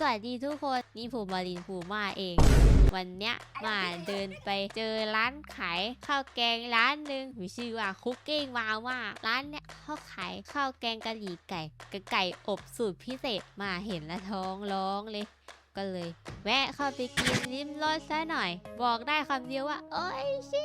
สวัสดีทุกคนนี่ภูมารินภูมาเอง วันเนี้ยมาเดินไปเจอร้านขายข้าวแกงร้านหนึ่งมีชื่อว่าคุกกิ้งมาว่าร้านเนี้ยเขาขายข้าวแกงกะหรี่ไก่กับไก่อบสูตรพิเศษมาเห็นแล้วท้องร้องเลย ก็เลยแวะเข้าไปกินลิ้มรสซะหน่อย บอกได้คำเดียวว่าโอ้ยชิ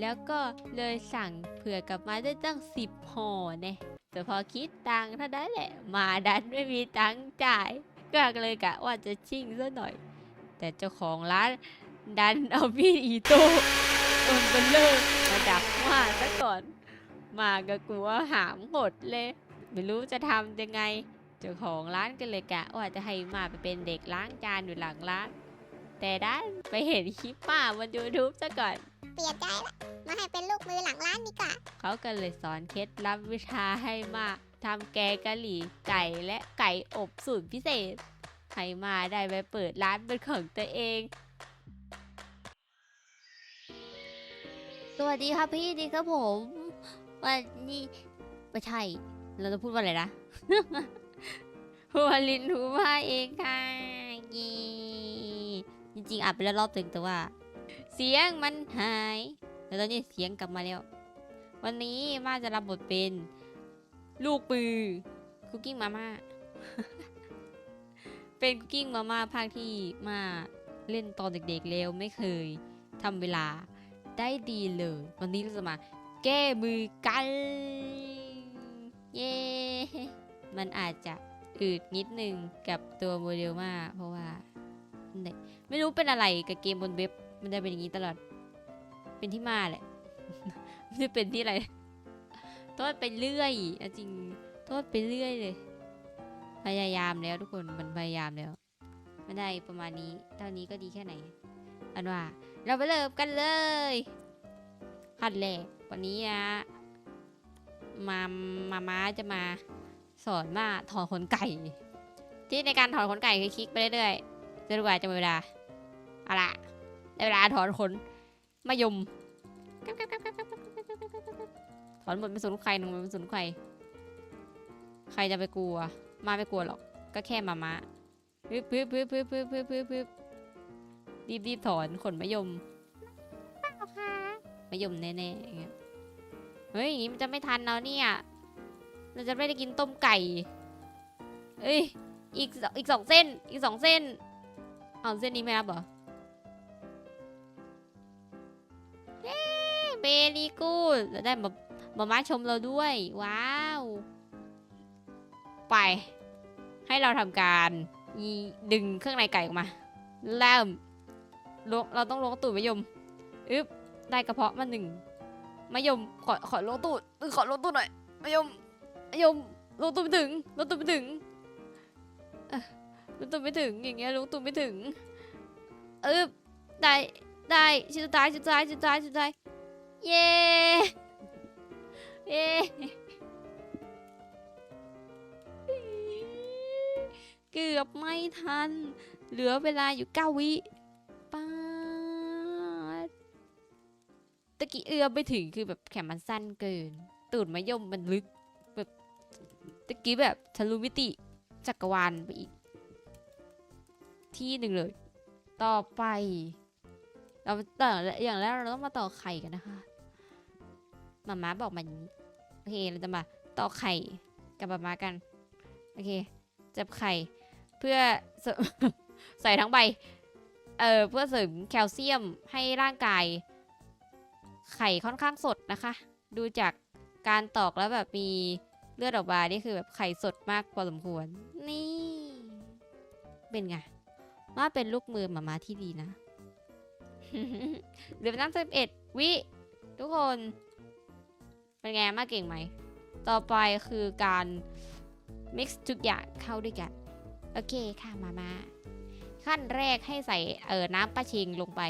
แล้วก็เลยสั่งเผื่อกลับมาได้ตั้งสิบห่อเนี่ย แต่พอคิดตังค์เท่านั้นแหละมาดันไม่มีตังค์จ่าย ก็เลยกะว่าจะชิ่งซะหน่อย แต่เจ้าของร้านดันเอามีดอีโต้ต้นเบลเลอร์มาดักว่าซะก่อน มาก็กลัวหามหมดเลย ไม่รู้จะทำยังไง เจ้าของร้านก็เลยกะว่าจะให้มาไปเป็นเด็กล้างจานอยู่หลังร้าน แต่ด้านไปเห็นคลิปป้าบน YouTube ซะก่อน เปลี่ยนใจละมาให้เป็นลูกมือหลังร้านดีกว่าเขาก็เลยสอนเคล็ดลับวิชาให้มาทำแกงกะหรี่ไก่และไก่อบสูตรพิเศษ ให้มาได้ไปเปิดร้านเป็นของตัวเอง สวัสดีครับพี่ดีครับผมวันนี้ไม่ใช่ เราจะพูดว่าอะไรนะ หัวลินหูมาเองค่ะเย่ จริงๆอัดไปแล้วรอบตึงแต่ว่า เสียงมันหายแล้วตอนนี้เสียงกลับมาแล้ว วันนี้มาจะรับบทเป็น ลูกปือคุกกิ้งมาม่าเป็นคุกกิ้งมาม่าภาคที่มาเล่นตอนเด็กๆแล้วไม่เคยทำเวลาได้ดีเลย วันนี้เราจะมาแก้มือกัน เย้ มันอาจจะอืดนิดนึงกับตัวโมเดลมาเพราะว่า เด็กไม่รู้เป็นอะไรกับเกมบนเว็บ มันจะเป็นอย่างนี้ตลอด เป็นที่มาแหละ ไม่ได้เป็นที่อะไร โทษไปเรื่อยจริง โทษไปเรื่อยเลย พยายามแล้วทุกคน มันพยายามแล้วไม่ได้ประมาณนี้ เท่านี้ก็ดีแค่ไหน อันว่า เราไปเริ่มกันเลยขั้นแรกวันนี้นะมามาม้าจะมาสอนมาถอนขนไก่ ที่ในการถอนขนไก่คือคลิกไปเรื่อยๆ จนกว่าจะหมดเวลาเอาละได้เวลาถอนขนมะยมถอนหมดไม่สนใครหนึ่งไม่สนใคร ใครจะไปกลัว มาไม่กลัวหรอก ก็แค่มามาปึ๊บปึ๊บปึ๊บปึ๊บปึ๊บปึ๊บปึ๊บปึ๊บรีบรีบถอนขนมะยมมะยมแน่ๆอย่างเงี้ยเฮ้ยอย่างงี้มันจะไม่ทันแล้วเนี่ย เราจะไม่ได้กินต้มไก่ เอ้ย อีกสองอีกสองเส้น อีกสองเส้น เอาเส้นนี้ไม่รับเหรอเบรีกูดแล้วได้มามามาชมเราด้วย ว้าว ไป ให้เราทำการดึงเครื่องในไก่ออกมาเริ่มล้วงเราต้องลงตูดมะยมอึ๊บได้กระเพาะมาหนึ่งมะยมขอขอลงตูดเอขอลงตูดหน่อยมะยมมะยมลงตูดไมถึงลงตูดไมถึงอ้อ ล้วงตูดไม่ถึงอย่างเงี้ยล้วงตูดไม่ถึงอึ๊บได้ได้ชิ้นสุดท้ายชิ้นสุดท้ายชิ้นสุดท้ายชิ้นสุดท้ายเย้เย้เกือบไม่ทัน เหลือเวลาอยู่เก้าวิป้าดตะกี้เอื้อมไปถึงคือแบบแขนมันสั้นเกิน ตูดมะยมมันลึกแบบตะกี้แบบทะลุมิติจักรวาลไปอีก ที่หนึ่งเลย ต่อไป เราต่ออย่างแรกเราต้องมาต่อไข่กันนะคะมาม่าบอกมาอย่างนี้โอเคเราจะมาต่อไข่กับมาม่ากัน โอเค จับไข่ เพื่อใส่ทั้งใบ เอ่อ เพื่อเสริมแคลเซียมให้ร่างกาย ไข่ค่อนข้างสดนะคะ ดูจากการตอกแล้วแบบมีเลือดออกมา นี่คือแบบไข่สดมากพอสมควร นี่ เป็นไง ว่าเป็นลูกมือหมามาที่ดีนะเหลือไปตั้งสิบเอ็ดวิทุกคน เป็นไงมากเก่งไหม ต่อไปคือการ mix ทุกอย่างเข้าด้วยกัน โอเคค่ะมามาขั้นแรกให้ใส่เออน้ำปลาเชงลงไป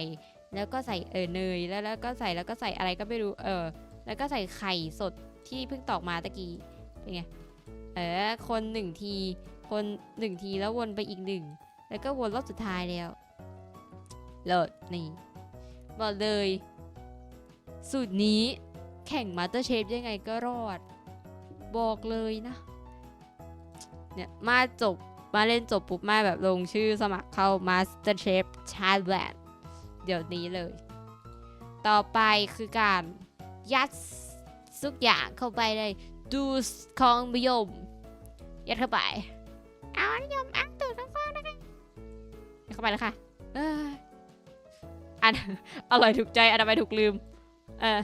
แล้วก็ใส่เออเนยแล้วแล้วก็ใส่แล้วก็ใส่อะไรก็ไม่รู้เออ แล้วก็ใส่ไข่สดที่เพิ่งตอกมาตะกี้เป็นไงเออคนหนึ่งที คนหนึ่งทีแล้ววนไปอีกหนึ่ง แล้วก็วนรอบสุดท้ายแล้วเลิศนี่บอกเลย สูตรนี้แข่งมาสเตอร์เชฟยังไงก็รอด บอกเลยนะเนี่ยมาจบมาเล่นจบปุ๊บมาแบบลงชื่อสมัครเข้า Master Chef Thailand เดี๋ยวนี้เลย ต่อไปคือการยัดทุกอย่างเข้าไปเลยดูสของนิยมยัดเข้าไป เอานิยม เข้าไปแล้วค่ะอันอร่อยถูกใจอันทำไมถูกลืม เออ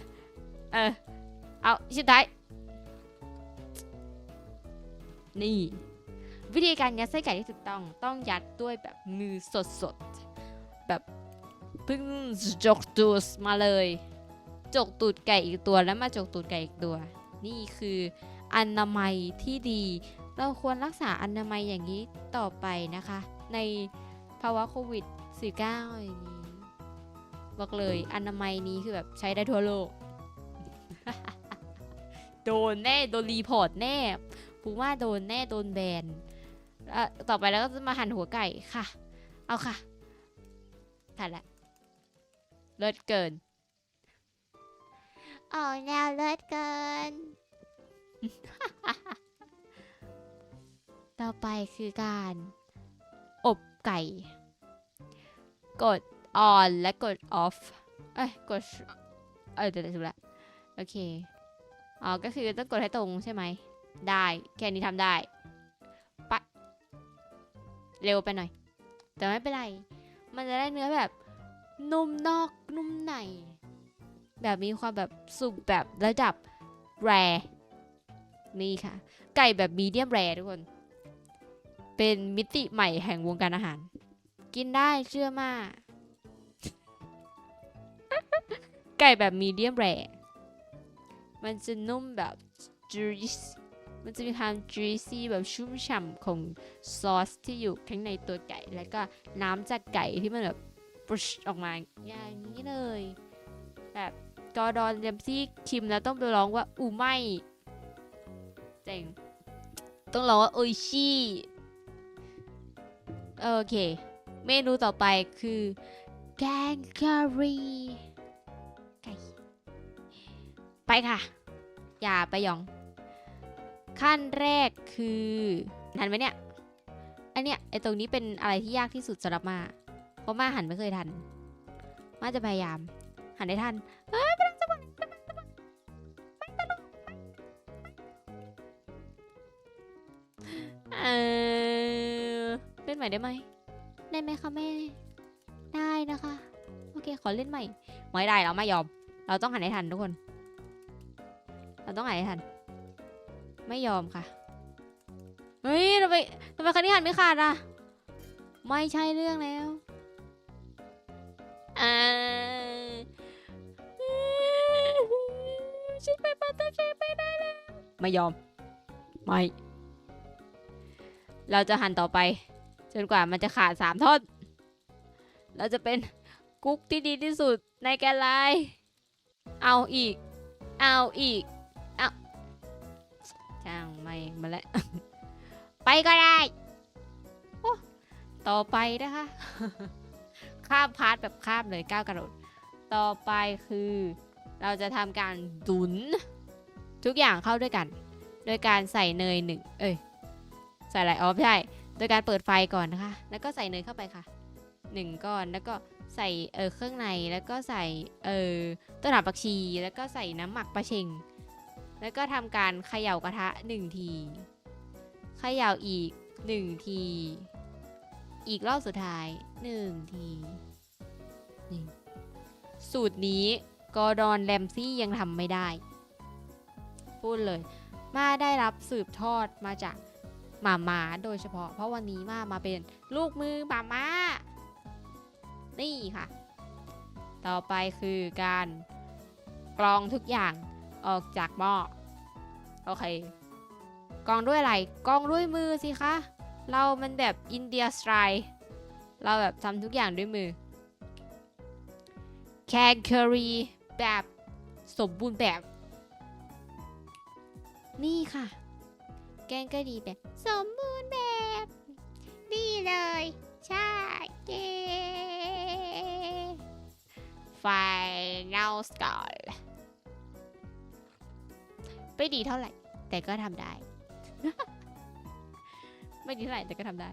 เออเอาชิ้นท้ายนี่ วิธีการยัดไส้ไก่ที่ถูกต้องต้องยัดด้วยแบบมือสดๆแบบเพิ่งจกตูดมาเลย จกตูดไก่อีกตัวแล้วมาจกตูดไก่อีกตัว นี่คืออนามัยที่ดี เราควรรักษาอนามัยอย่างนี้ต่อไปนะคะ ใน ภาวะโควิด19อย่างนี้บอกเลยอนามัยนี้คือแบบใช้ได้ทั่วโลก โดนแน่โดนรีพอร์ตแน่พูว่าโดนแน่โดนแบนแล้วต่อไปแล้วก็จะมาหั่นหัวไก่ค่ะ เอาค่ะถ่ายละเลิศเกินออกแนวเลิศเกิน ต่อไปคือการอบ ไก่ กด on และกด off เอ้ยกด เออเดี๋ยวถูกละโอเค อ๋อ ก็คือต้องกดให้ตรงใช่ไหม ได้ แค่นี้ทำได้ปะเร็วไปหน่อย แต่ไม่เป็นไร มันจะได้เนื้อแบบนุ่มนอกนุ่มใน แบบมีความแบบสุกแบบระดับแรนี่ค่ะ ไก่แบบมีเดียมแรทุกคน เป็นมิติใหม่แห่งวงการอาหาร กินได้เชื่อมาก ไก่แบบมีเดียมแรมันจะนุ่มแบบ juicy มันจะมีความ juicy แบบชุ่มฉ่ำของซอสที่อยู่ข้างในตัวไก่ แล้วก็น้ำจากไก่ที่มันแบบปุชออกมาอย่างนี้เลย แบบกอดอนเรมซี่ชิมแล้วต้องไปร้องว่าอูไม่เจ๋งต้องร้องว่าโออิชิ โอเค เมนูต่อไปคือ แกงกะหรี่ไก่ไปค่ะ อย่าไปยอง ขั้นแรกคือทันไหมเนี่ย อันเนี้ยไอตรงนี้เป็นอะไรที่ยากที่สุดสำหรับมา เพราะมาหันไม่เคยทัน มาจะพยายาม หันได้ทันเฮ้ เล่นใหม่ได้ไหมได้ไหมคะแม่ ได้นะคะ โอเคขอเล่นใหม่ไม่ได้เราไม่ยอม เราต้องหันให้ทันทุกคน เราต้องหันให้ทัน ไม่ยอมค่ะเฮ้ยทำไมทำไมคันนี้หันไม่ขาดอะ ไม่ใช่เรื่องแล้วอ่าฉันไปปัตตาเชฟไม่ได้แล้วไม่ยอม ไม่ เราจะหันต่อไป จนกว่ามันจะขาดสามท่อน เราจะเป็นกุ๊กที่ดีที่สุดในแกนไลน์เอาอีก เอาอีก เอาจ้างไม่มาแล้ว ไปก็ได้โอ้ต่อไปนะคะ ข้ามพาร์ทแบบข้ามเลยก้าวกระโดด ต่อไปคือ เราจะทำการดุน ทุกอย่างเข้าด้วยกัน โดยการใส่เนยหนึ่ง เอ้ย ใส่อะไรอ๋อไม่ใช่ โดยการเปิดไฟก่อนนะคะ แล้วก็ใส่เนยเข้าไปค่ะหนึ่งก้อน แล้วก็ใส่เออเครื่องใน แล้วก็ใส่เออต้นหอมผักชี แล้วก็ใส่น้ำหมักปลาเชงแล้วก็ทำการเขย่ากระทะหนึ่งที เขย่าอีกหนึ่งที อีกรอบสุดท้ายหนึ่งทีสูตรนี้กอร์ดอนแรมซี่ยังทำไม่ได้ พูดเลย มาได้รับสืบทอดมาจาก หมาม้าโดยเฉพาะ เพราะวันนี้มามาเป็นลูกมือหมาม้า นี่ค่ะ ต่อไปคือการกรองทุกอย่างออกจากหม้อโอเคกรองด้วยอะไรกรองด้วยมือสิคะเรามันแบบอินเดียสไตล์เราแบบทำทุกอย่างด้วยมือแคนเคอรีแบบสมบูรณ์แบบ นี่ค่ะ แกงกะหรี่แบบ สมบูรณ์แบบดีเลย ใช่เย้ Final s c o r ไม่ดีเท่าไหร่ แต่ก็ทำได้ ไม่ดีเท่าไหร่แต่ก็ทำได้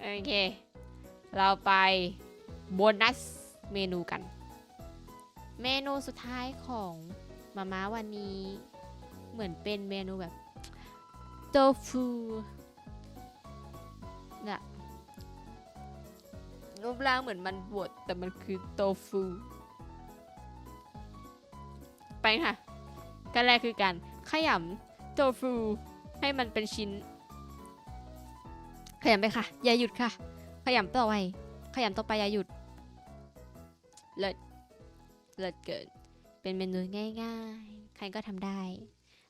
โอเค เราไปโบนัสเมนูกัน เมนูสุดท้ายของมาม่าวันนี้ เหมือนเป็นเมนูแบบ โตฟูเนี่ยรูปร่างเหมือนมันบวดแต่มันคือโตฟูไปค่ะกันแรกคือการขยำโตฟูให้มันเป็นชิ้น ขยำไปค่ะ อย่าหยุดค่ะ ขยำต่อไป ขยำต่อไปอย่าหยุด เลิศ เลิศเกิน เป็นเมนูง่ายๆ ใครก็ทำได้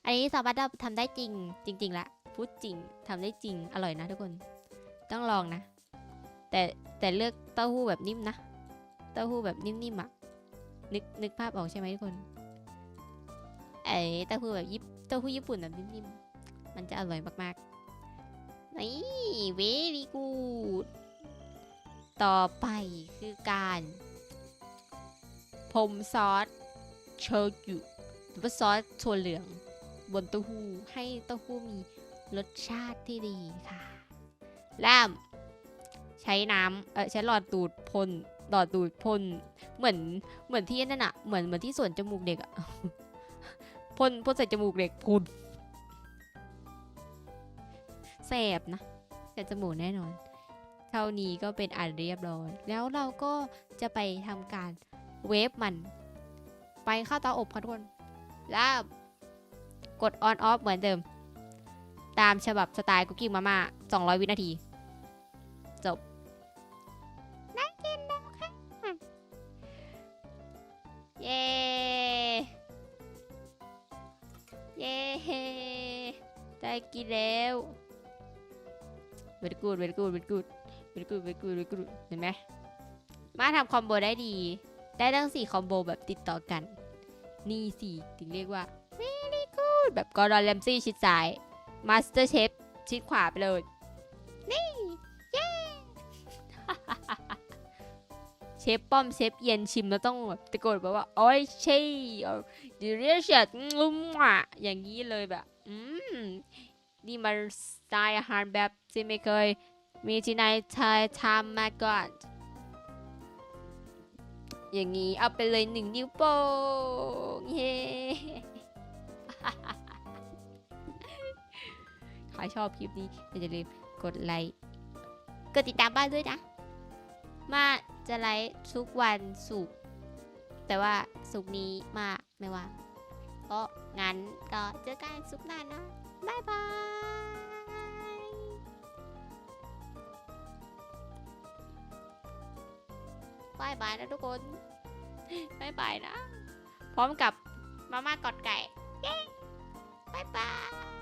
อันนี้สามารถทำได้จริง จริงๆละพูดจริงทำได้จริงอร่อยนะทุกคน ต้องลองนะ แต่แต่เลือกเต้าหู้แบบนิ่มนะ เต้าหู้แบบนิ่มๆอะนึกนึกภาพออกใช่ไหมทุกคนไอ้เต้าหู้แบบยิปเต้าหู้ญี่ปุ่นแบบนิ่มๆมันจะอร่อยมากๆนี่เวรีกูดต่อไปคือการพรมซอสโชยุหรือว่าซอสถั่วเหลือง บนเต้าหู้ให้เต้าหู้มีรสชาติที่ดีค่ะแล้มใช้น้ำเออใช้หลอดดูดพ่นหลอดดูดพ่นเหมือนเหมือนที่นั่นอะเหมือนเหมือนที่สวนจมูกเด็กอะพ่นพ่นใส่จมูกเด็กพ่นแสบนะแสบจมูกแน่นอน เท่านี้ก็เป็นอันเรียบร้อย แล้วเราก็จะไปทำการเวฟมัน ไปเข้าเตาอบค่ะทุกคนแล้ว กด on off เหมือนเดิม ตามฉบับสไตล์คุกกิ้มาม่า200 วินาที จบน่ากินแล้วค่ะเย้เย้ได้กินแล้ว very good very good very good very good very good very good เห็นไหมมาทำคอมโบได้ดี ได้ตั้ง4คอมโบแบบติดต่อกัน นี่สิถึงเรียกว่า very good แบบกอร์ดอนแรมซี่ชิดซ้ายมาสเตอร์เชฟชิดขวาไปเลย นี่ เย้ เชฟป้อมเชฟเย็นชิมแล้วต้องแบบตะโกนแบบว่าโอ้ยเช่ดิเรียชงุ้มอะอย่างนี้เลยแบบ อืม นี่มันสไตล์อาหารแบบที่ไม่เคย มีที่ไหนไทยทำมาก่อน อย่างนี้เอาไปเลยหนึ่งนิ้วโป้งเย้ ใครชอบคลิปนี้อย่าลืมกดไลค์กดติดตามบ้านด้วยนะ มาจะไลฟ์ทุกวันศุกร์แต่ว่าศุกร์นี้มาไม่ว่างก็งั้นก็เจอกันศุกร์หน้านะบ๊ายบายบายบายนะทุกคนบายบายนะ พร้อมกับมาม่ากอดไก่ เย้บายบาย